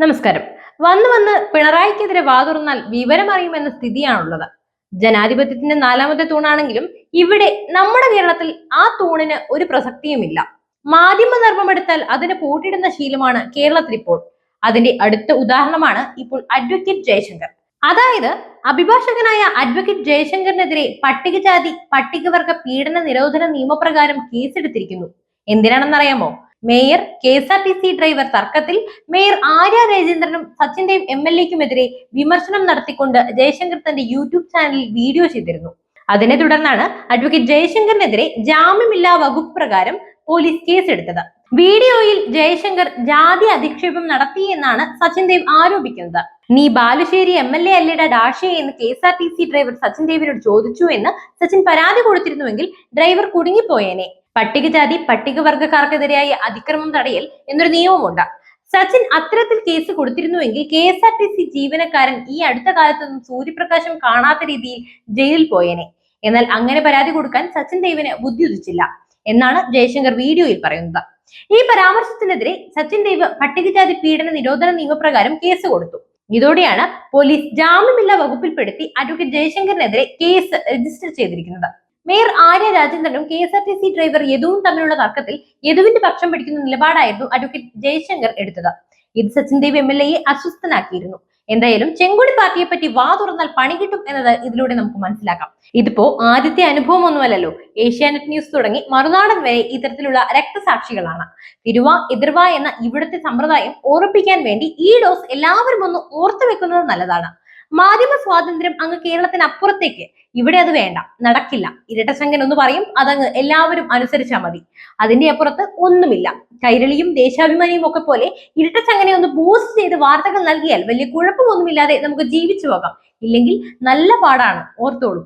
നമസ്കാരം. വന്ന് വന്ന് പിണറായിക്കെതിരെ വാതുറന്നാൽ വിവരമറിയുമെന്ന സ്ഥിതിയാണുള്ളത്. ജനാധിപത്യത്തിന്റെ നാലാമത്തെ തൂണാണെങ്കിലും ഇവിടെ നമ്മുടെ കേരളത്തിൽ ആ തൂണിന് ഒരു പ്രസക്തിയുമില്ല. മാധ്യമ ധർമ്മമെടുത്താൽ അതിന് പൂട്ടിയിടുന്ന ശീലമാണ് കേരളത്തിൽ ഇപ്പോൾ അതിന്റെ അടുത്ത ഉദാഹരണമാണ് ഇപ്പോൾ അഡ്വക്കേറ്റ് ജയശങ്കർ. അതായത് അഭിഭാഷകനായ അഡ്വക്കേറ്റ് ജയശങ്കറിനെതിരെ പട്ടികജാതി പട്ടികവർഗ പീഡന നിരോധന നിയമപ്രകാരം കേസെടുത്തിരിക്കുന്നു. എന്തിനാണെന്നറിയാമോ? Mayor K S R T C driver തർക്കത്തിൽ മേയർ ആര്യ രാജേന്ദ്രനും സച്ചിന്റെയും എം എൽ എക്കുമെതിരെ വിമർശനം നടത്തിക്കൊണ്ട് ജയശങ്കർ തന്റെ യൂട്യൂബ് ചാനലിൽ വീഡിയോ ചെയ്തിരുന്നു. അതിനെ തുടർന്നാണ് അഡ്വക്കേറ്റ് ജയശങ്കറിനെതിരെ ജാമ്യമില്ലാ വകുപ്പ് പ്രകാരം പോലീസ് കേസെടുത്തത്. വീഡിയോയിൽ ജയശങ്കർ ജാതി അധിക്ഷേപം നടത്തി എന്നാണ് സച്ചിൻ ദേവ് ആരോപിക്കുന്നത്. നീ ബാലുശ്ശേരി എം എൽ എ അല്ലയുടെ ഡാഷേ എന്ന് K S R T C driver Sachin ദേവിനോട് ചോദിച്ചു എന്ന് സച്ചിൻ പരാതി കൊടുത്തിരുന്നുവെങ്കിൽ ഡ്രൈവർ കുടുങ്ങിപ്പോയേനെ. പട്ടികജാതി പട്ടികവർഗക്കാർക്കെതിരായ അതിക്രമം തടയൽ എന്നൊരു നിയമമുണ്ട് സച്ചിൻ അത്തരത്തിൽ case കൊടുത്തിരുന്നുവെങ്കിൽ K S R T C ജീവനക്കാരൻ ഈ അടുത്ത കാലത്തൊന്നും സൂര്യപ്രകാശം കാണാത്ത രീതിയിൽ ജയിലിൽ പോയേനെ. എന്നാൽ അങ്ങനെ പരാതി കൊടുക്കാൻ സച്ചിൻ ദേവിന് ബുദ്ധി ഉദിച്ചില്ല എന്നാണ് ജയശങ്കർ വീഡിയോയിൽ പറയുന്നത്. ഈ പരാമർശത്തിനെതിരെ സച്ചിൻ ദേവ് പട്ടികജാതി പീഡന നിരോധന നിയമപ്രകാരം കേസ് കൊടുത്തു. ഇതോടെയാണ് പോലീസ് ജാമ്യമില്ലാ വകുപ്പിൽപ്പെടുത്തി അഡ്വക്കേറ്റ് ജയശങ്കറിനെതിരെ കേസ് രജിസ്റ്റർ ചെയ്തിരിക്കുന്നത്. Mayor Arya രാജേന്ദ്രനും K S R T C driver യദുവും തമ്മിലുള്ള തർക്കത്തിൽ യദുവിന്റെ പക്ഷം പിടിക്കുന്ന നിലപാടായിരുന്നു അഡ്വക്കേറ്റ് ജയശങ്കർ എടുത്തത്. ഇത് സച്ചിൻ ദേവ് എം എൽ എയെ അസ്വസ്ഥനാക്കിയിരുന്നു. എന്തായാലും ചെങ്കൊടി പാർട്ടിയെ പറ്റി വാ തുറന്നാൽ പണി കിട്ടും എന്നത് ഇതിലൂടെ നമുക്ക് മനസ്സിലാക്കാം. ഇതിപ്പോ ആദ്യത്തെ അനുഭവം ഒന്നുമല്ലല്ലോ ഏഷ്യാനെറ്റ് ന്യൂസ് തുടങ്ങി മറുനാടൻ വരെ ഇത്തരത്തിലുള്ള രക്തസാക്ഷികളാണ്. തിരുവ എതിർവ എന്ന ഇവിടുത്തെ സമ്പ്രദായം ഓർപ്പിക്കാൻ വേണ്ടി ഈ ഡോസ് എല്ലാവരും ഒന്ന് ഓർത്തു വെക്കുന്നത് നല്ലതാണ്. മാധ്യമ സ്വാതന്ത്ര്യം അങ്ങ് കേരളത്തിന് അപ്പുറത്തേക്ക്. ഇവിടെ അത് വേണ്ട. നടക്കില്ല. ഇരട്ടശങ്കൻ ഒന്ന് പറയും. അതങ്ങ് എല്ലാവരും അനുസരിച്ചാൽ മതി. അതിന്റെ അപ്പുറത്ത് ഒന്നുമില്ല. കൈരളിയും ദേശാഭിമാനിയും ഒക്കെ പോലെ ഇരട്ടശങ്കനെ ഒന്ന് ബൂസ്റ്റ് ചെയ്ത് വാർത്തകൾ നൽകിയാൽ വലിയ കുഴപ്പമൊന്നുമില്ലാതെ നമുക്ക് ജീവിച്ചു പോകാം. ഇല്ലെങ്കിൽ നല്ല പാടാണ്. ഓർത്തോളൂ.